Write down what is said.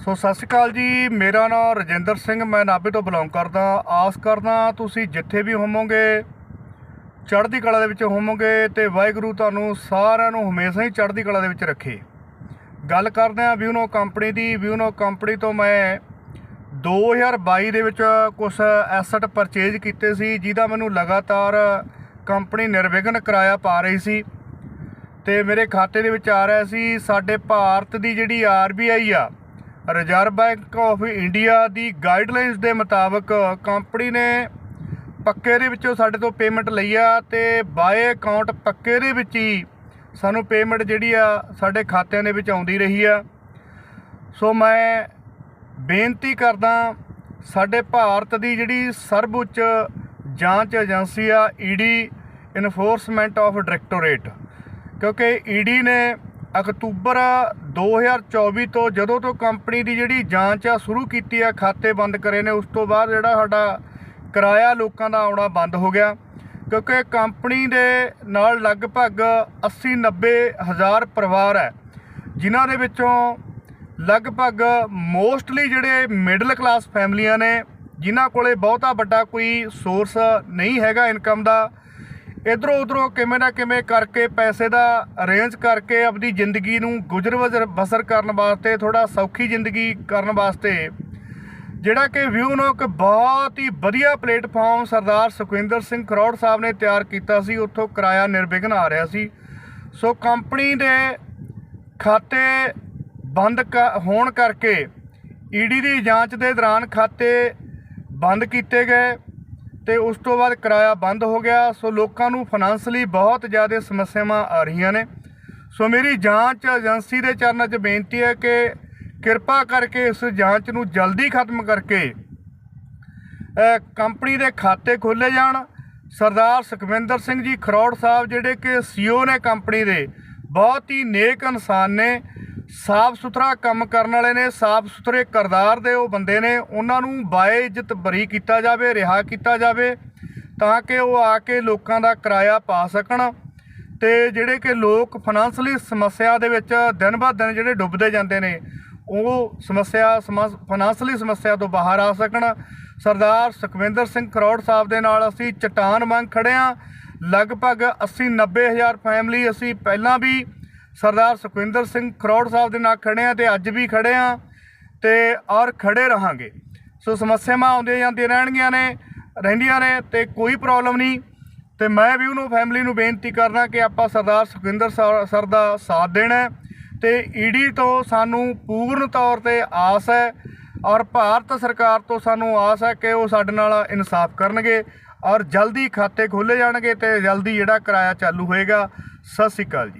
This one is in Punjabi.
ਸੋ ਸਤਿ ਸ਼੍ਰੀ ਅਕਾਲ ਜੀ, ਮੇਰਾ ਨਾਮ ਰਜਿੰਦਰ ਸਿੰਘ, ਮੈਂ ਨਾਭੇ ਤੋਂ ਬਿਲੋਂਗ ਕਰਦਾ। ਆਸ ਕਰਦਾ ਤੁਸੀਂ ਜਿੱਥੇ ਵੀ ਹੋਵੋਗੇ, ਚੜ੍ਹਦੀ ਕਲਾ ਦੇ ਵਿੱਚ ਹੋਵੋਗੇ ਤੇ ਵਾਹਿਗੁਰੂ ਤੁਹਾਨੂੰ ਸਾਰਿਆਂ ਨੂੰ ਹਮੇਸ਼ਾ ਹੀ ਚੜ੍ਹਦੀ ਕਲਾ ਦੇ ਵਿੱਚ ਰੱਖੇ। ਗੱਲ ਕਰਦੇ ਹਾਂ ਵਿਊਨੋ ਕੰਪਨੀ ਦੀ। ਵਿਊਨੋ ਕੰਪਨੀ ਤੋਂ ਮੈਂ 2022 ਦੇ ਵਿੱਚ ਕੁਝ ਐਸਟ ਪਰਚੇਜ ਕੀਤੇ ਸੀ, ਜਿਹਦਾ ਮੈਨੂੰ ਲਗਾਤਾਰ ਕੰਪਨੀ ਨਿਰਵਿਘਨ ਕਿਰਾਇਆ ਪਾ ਰਹੀ ਸੀ। ਤੇ ਮੇਰੇ ਖਾਤੇ ਦੇ ਵਿੱਚ ਆ ਰਿਹਾ ਸੀ, ਸਾਡੇ ਭਾਰਤ ਦੀ ਜਿਹੜੀ ਆਰਬੀਆਈ ਆ ਰਿਜ਼ਰਵ ਬੈਂਕ ਆਫ ਇੰਡੀਆ ਦੀ ਗਾਈਡਲਾਈਨਸ ਦੇ ਮੁਤਾਬਕ ਕੰਪਨੀ ਨੇ ਪੱਕੇ ਦੇ ਵਿੱਚੋਂ ਸਾਡੇ ਤੋਂ ਪੇਮੈਂਟ ਲਈ ਆ ਤੇ ਬਾਏ ਅਕਾਊਂਟ ਪੱਕੇ ਦੇ ਵਿੱਚ ਹੀ ਸਾਨੂੰ ਪੇਮੈਂਟ ਜਿਹੜੀ ਆ ਸਾਡੇ ਖਾਤਿਆਂ ਦੇ ਵਿੱਚ ਆਉਂਦੀ ਰਹੀ ਆ। ਸੋ ਮੈਂ ਬੇਨਤੀ ਕਰਦਾ ਸਾਡੇ ਭਾਰਤ ਦੀ ਜਿਹੜੀ ਸਰਵਉੱਚ ਜਾਂਚ ਏਜੰਸੀ ਆ ਈਡੀ ਇਨਫੋਰਸਮੈਂਟ ਆਫ ਡਾਇਰੈਕਟੋਰੇਟ ਕਿਉਂਕਿ ਈਡੀ ਨੇ ਅਕਤੂਬਰ 2024 ਤੋਂ ਜਦੋਂ ਤੋਂ ਕੰਪਨੀ ਦੀ ਜਿਹੜੀ ਜਾਂਚ ਆ ਸ਼ੁਰੂ ਕੀਤੀ ਆ, ਖਾਤੇ ਬੰਦ ਕਰੇ ਨੇ, ਉਸ ਤੋਂ ਬਾਅਦ ਜਿਹੜਾ ਸਾਡਾ ਕਿਰਾਇਆ ਲੋਕਾਂ ਦਾ ਆਉਣਾ ਬੰਦ ਹੋ ਗਿਆ। ਕਿਉਂਕਿ ਕੰਪਨੀ ਦੇ ਨਾਲ ਲਗਭਗ 80 90 ਹਜ਼ਾਰ ਪਰਿਵਾਰ ਹੈ ਜਿਨ੍ਹਾਂ ਦੇ ਵਿੱਚੋਂ ਲਗਭਗ ਮੋਸਟਲੀ ਜਿਹੜੇ ਮਿਡਲ ਕਲਾਸ ਫੈਮਲੀਆਂ ਨੇ, ਜਿਨ੍ਹਾਂ ਕੋਲੇ ਬਹੁਤਾ ਵੱਡਾ ਕੋਈ ਸੋਰਸ ਨਹੀਂ ਹੈਗਾ ਇਨਕਮ ਦਾ ਇਧਰੋਂ ਉਧਰੋਂ ਕਿਵੇਂ ਨਾ ਕਿਵੇਂ ਕਰਕੇ ਪੈਸੇ ਦਾ ਅਰੇਂਜ ਕਰਕੇ ਆਪਣੀ ਜ਼ਿੰਦਗੀ ਨੂੰ ਗੁਜ਼ਰ ਬਸਰ ਬਸਰ ਕਰਨ ਵਾਸਤੇ ਥੋੜਾ ਸੌਖੀ ਜ਼ਿੰਦਗੀ ਕਰਨ ਵਾਸਤੇ, ਜਿਹੜਾ ਕਿ ਵਿਊ ਨੂੰ ਇੱਕ ਬਹੁਤ ਹੀ ਵਧੀਆ ਪਲੇਟਫਾਰਮ ਸਰਦਾਰ ਸੁਖਵਿੰਦਰ ਸਿੰਘ ਖਰੋੜ ਸਾਹਿਬ ਨੇ ਤਿਆਰ ਕੀਤਾ ਸੀ, ਉੱਥੋਂ ਕਿਰਾਇਆ ਨਿਰਵਿਘਨ ਆ ਰਿਹਾ ਸੀ। ਸੋ ਕੰਪਨੀ ਦੇ ਖਾਤੇ ਬੰਦ ਕ- ਹੋਣ ਕਰਕੇ ਈਡੀ ਦੀ ਜਾਂਚ ਦੇ ਦੌਰਾਨ ਖਾਤੇ ਬੰਦ ਕੀਤੇ ਗਏ। ਤੇ ਉਸ ਤੋਂ ਬਾਅਦ ਕਿਰਾਇਆ ਬੰਦ ਹੋ ਗਿਆ। ਸੋ ਲੋਕਾਂ ਨੂੰ ਫਾਈਨਾਂਸ਼ਲੀ ਬਹੁਤ ਜ਼ਿਆਦਾ ਸਮੱਸਿਆਵਾਂ ਆ ਰਹੀਆਂ ਨੇ। ਸੋ ਮੇਰੀ ਜਾਂਚ ਏਜੰਸੀ ਦੇ ਚਰਨਾਂ 'ਚ ਬੇਨਤੀ ਹੈ ਕਿ ਕਿਰਪਾ ਕਰਕੇ ਇਸ ਜਾਂਚ ਨੂੰ ਜਲਦੀ ਖਤਮ ਕਰਕੇ ਕੰਪਨੀ ਦੇ ਖਾਤੇ ਖੋਲੇ ਜਾਣ। ਸਰਦਾਰ ਸੁਖਵਿੰਦਰ ਸਿੰਘ ਜੀ ਖਰੋੜ ਸਾਹਿਬ, ਜਿਹੜੇ ਕਿ ਸੀਓ ਨੇ ਕੰਪਨੀ ਦੇ, ਬਹੁਤ ਹੀ ਨੇਕ ਇਨਸਾਨ ਨੇ। ਸਾਫ਼ ਸੁਥਰਾ ਕੰਮ ਕਰਨ ਵਾਲੇ ਨੇ, ਸਾਫ਼ ਸੁਥਰੇ ਕਰਦਾਰ ਦੇ ਉਹ ਬੰਦੇ ਨੇ, ਉਹਨਾਂ ਨੂੰ ਬਾਏ ਇੱਜ਼ਤ ਬਰੀ ਕੀਤਾ ਜਾਵੇ, ਰਿਹਾ ਕੀਤਾ ਜਾਵੇ, ਤਾਂ ਕਿ ਉਹ ਆ ਕੇ ਲੋਕਾਂ ਦਾ ਕਿਰਾਇਆ ਪਾ ਸਕਣ ਤੇ ਜਿਹੜੇ ਕਿ ਲੋਕ ਫਾਈਨਾਂਸ਼ਲੀ ਸਮੱਸਿਆ ਦੇ ਵਿੱਚ ਦਿਨ ਬਾ ਦਿਨ ਜਿਹੜੇ ਡੁੱਬਦੇ ਜਾਂਦੇ ਨੇ, ਉਹ ਸਮੱਸਿਆ ਫਾਈਨਾਂਸ਼ਲੀ ਸਮੱਸਿਆ ਤੋਂ ਬਾਹਰ ਆ ਸਕਣ। ਸਰਦਾਰ ਸੁਖਵਿੰਦਰ ਸਿੰਘ ਕਰੋੜ ਸਾਹਿਬ ਦੇ ਨਾਲ ਅਸੀਂ ਚਟਾਨ ਮੰਗ ਖੜੇ ਆ ਲਗਭਗ 80 90 ਹਜ਼ਾਰ ਫੈਮਿਲੀ ਅਸੀਂ ਪਹਿਲਾਂ ਵੀ ਸਰਦਾਰ ਸੁਖਵਿੰਦਰ ਸਿੰਘ ਕਰੋੜ ਸਾਹਿਬ ਦੇ ਨਾਲ ਖੜੇ ਆ ਤੇ ਅੱਜ ਵੀ ਖੜੇ ਆ ਤੇ ਔਰ ਖੜੇ ਰਹਾਂਗੇ। ਸੋ ਸਮੱਸਿਆਵਾਂ ਆਉਂਦੀਆਂ ਜਾਂਦੀਆਂ ਰਹਿਣਗੀਆਂ ਨੇ, ਰਹਿੰਦੀਆਂ ਨੇ ਤੇ ਕੋਈ ਪ੍ਰੋਬਲਮ ਨਹੀਂ। ਤੇ ਮੈਂ ਵੀ ਉਹਨੂੰ ਫੈਮਿਲੀ ਨੂੰ ਬੇਨਤੀ ਕਰਨਾ ਕਿ ਆਪਾਂ ਸਰਦਾਰ ਸੁਖਵਿੰਦਰ ਸਰ ਸਰ ਦਾ ਸਾਥ ਦੇਣਾ ਹੈ ਤੇ ਈਡੀ ਤੋਂ ਸਾਨੂੰ ਪੂਰਨ ਤੌਰ ਤੇ ਆਸ ਹੈ ਔਰ ਭਾਰਤ ਸਰਕਾਰ ਤੋਂ ਸਾਨੂੰ ਆਸ ਹੈ ਕਿ ਉਹ ਸਾਡੇ ਨਾਲ ਇਨਸਾਫ ਕਰਨਗੇ ਔਰ ਜਲਦੀ ਖਾਤੇ ਖੋਲੇ ਜਾਣਗੇ ਤੇ ਜਲਦੀ ਜਿਹੜਾ ਕਿਰਾਇਆ ਚਾਲੂ ਹੋਏਗਾ। ਸਤਿ ਸ਼੍ਰੀ ਅਕਾਲ ਜੀ।